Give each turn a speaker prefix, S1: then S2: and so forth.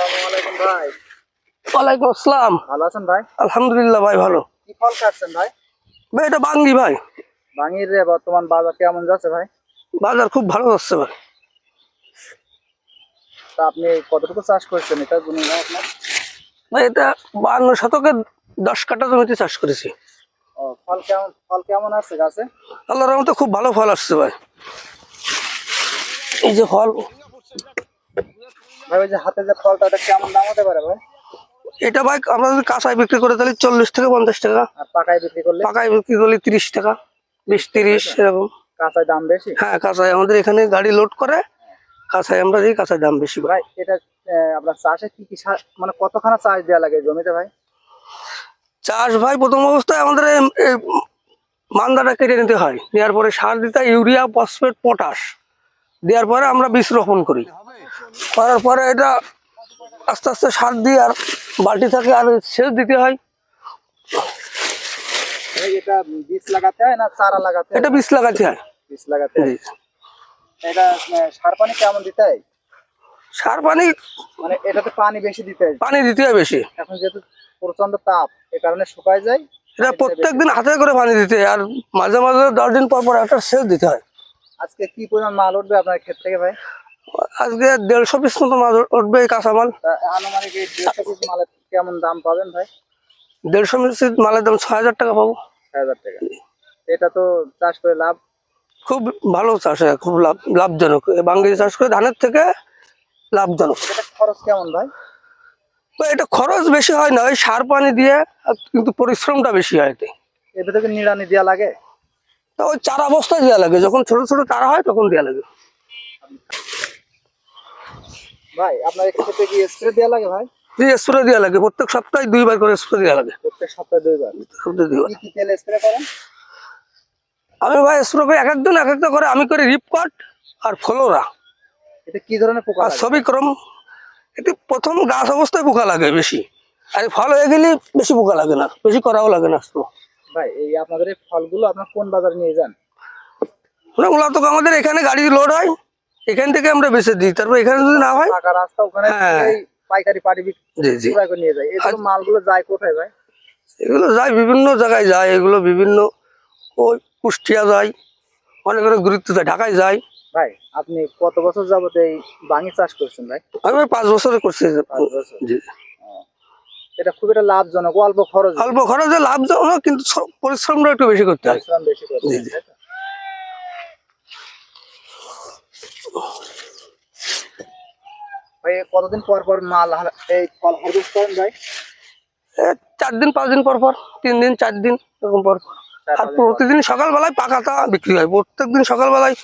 S1: আসসালামু আলাইকুম ভাই।
S2: ওয়ালাইকুম আসসালাম।
S1: ভালো আছেন ভাই?
S2: আলহামদুলিল্লাহ ভাই ভালো।
S1: কি ফল খাচ্ছেন ভাই?
S2: ভাই এটা বাঙ্গি ভাই।
S1: বাঙির রে বর্তমান বাজার কেমন যাচ্ছে ভাই?
S2: বাজার খুব ভালো যাচ্ছে ভাই।
S1: তা আপনি কতটুকু চাষ করছেন এটা জমি ভাই আপনার?
S2: ভাই এটা বান্ন শতকে দশ কাটা জমিতে চাষ করেছি।
S1: ফল কেমন ফল কেমন আছে গাছে?
S2: আল্লাহর রহমতে খুব ভালো ফল আসছে ভাই। এই যে ফল
S1: ভাই ওই যে হাতে যে ফলটা এটা কেমন দাম হতে পারে ভাই?
S2: এটা ভাই আমরা যদি কাঁচায় বিক্রি করে তাহলে চল্লিশ থেকে পঞ্চাশ টাকা।
S1: আর পাকায় বিক্রি করলে?
S2: পাকায় বিক্রি করলে তিরিশ টাকা বিশ তিরিশ এরকম।
S1: কাঁচায় দাম বেশি?
S2: হ্যাঁ কাঁচায় আমাদের এখানে গাড়ি লোড করে কাঁচায় আমরা দিই কাঁচায় দাম বেশি ভাই
S1: এটা আপনার চাষে কি কি মানে কতখানা চাষ দেওয়া লাগে জমিতে ভাই?
S2: চাষ ভাই প্রথম অবস্থায় আমাদের মান্দাটা কেটে নিতে হয়। নেওয়ার পরে সার দিতে হয় ইউরিয়া ফসফেট পটাশ। দেওয়ার পরে আমরা বীজ রোপণ করি। করার পরে এটা আস্তে আস্তে সার দিই আর বালতি থাকে আর সেচ দিতে হয়।
S1: এটা বীজ লাগাতে হয় না চারা লাগাতে
S2: এটা বীজ লাগাতে হয়।
S1: বীজ লাগাতে হয়? এটা সার পানি কেমন দিতে হয়?
S2: সার পানি
S1: মানে এটাতে পানি বেশি দিতে হয়?
S2: পানি দিতে হয় বেশি।
S1: এখন যেহেতু প্রচণ্ড তাপ এ কারণে শুকায় যায়
S2: এটা প্রত্যেক দিন হাতে করে পানি দিতে হয় আর মাঝে মাঝে দশ দিন পর পর একটা সেচ দিতে হয়।
S1: আজকে কি পরিমাণ মাল উঠবে আপনার ক্ষেত থেকে ভাই?
S2: আজকে দেড়শো পিস মতো মাছ উঠবে এই কাঁচামাল।
S1: তা আনুমানিক দেড়শো পিস মালের কেমন দাম পাবেন ভাই?
S2: দেড়শো পিস মালের দাম ছয় হাজার টাকা পাবো।
S1: ছয় হাজার টাকা। এটা তো চাষ করে লাভ?
S2: খুব ভালো চাষ হয় খুব লাভ লাভজনক। বাঙ্গি চাষ করে ধানের থেকে লাভজনক।
S1: এটা খরচ কেমন ভাই?
S2: এটা খরচ বেশি হয় না ওই সার পানি দিয়ে কিন্তু পরিশ্রমটা বেশি হয় এতে।
S1: এর থেকে নিড়ানি দেওয়া লাগে?
S2: তা ওই চারা অবস্থায় দেওয়া লাগে যখন ছোট ছোট চারা হয় তখন দেওয়া লাগে।
S1: ভাই আপনার এই ক্ষেতে কি স্প্রে দেওয়া লাগে ভাই?
S2: স্প্রে দেওয়া লাগে। প্রত্যেক সপ্তাহে দুইবার করে স্প্রে দেওয়া লাগে।
S1: প্রত্যেক সপ্তাহে দুইবার?
S2: সপ্তাহে দুইবার।
S1: কি কি তেল স্প্রে করেন?
S2: আমি ভাই স্প্রে করি এক একদিন এক একটা করে। আমি করি রিপকট আর ফ্লোরা
S1: এটা কি ধরনের পোকা
S2: আর
S1: লাগে?
S2: সবিক্রম এটি প্রথম গাছ অবস্থায় পোকা লাগে বেশি। আর ফল হয়ে গেলে বেশি পোকা লাগে না। বেশি করাও লাগে না স্প্রে
S1: ভাই এই আপনাদের ফলগুলো আপনার কোন বাজারে নিয়ে যান?
S2: ওরা মূলত আমাদের এখানে গাড়ি লোড হয়। এখান থেকে আমরা বেঁচে দিই তারপর এখানে যদি না হয়
S1: রাস্তা ওখানে
S2: হ্যাঁ।
S1: পাইকারি পাটি
S2: জি জি।
S1: নিয়ে যায়। এই মালগুলো যায় কোথায় ভাই?
S2: এগুলো যায় বিভিন্ন জায়গায় যায় এগুলো বিভিন্ন ওই কুষ্টিয়া যায় অনেক অনেক গুরুত্ব যায় ঢাকায় যায়।
S1: ভাই আপনি কত বছর যাবত এই বাঙি চাষ করছেন ভাই?
S2: আমি পাঁচ বছর করছি।
S1: পাঁচ বছর। এটা খুব একটা লাভজনক অল্প খরচ।
S2: অল্প খরচে লাভজনক কিন্তু পরিশ্রমটা একটু বেশি করতে হয়।
S1: বেশি করতে
S2: জি,
S1: হয়,
S2: জি।
S1: তাই তো? ভাই এ কতদিন পর পর মাল এই ফল হারভেস্ট করেন ভাই
S2: চার দিন পাঁচ দিন পর পর তিন দিন চার দিন এরকম পর পর। আর। প্রতিদিন সকালবেলায় পাকাটা বিক্রি হয় প্রত্যেকদিন সকালবেলায়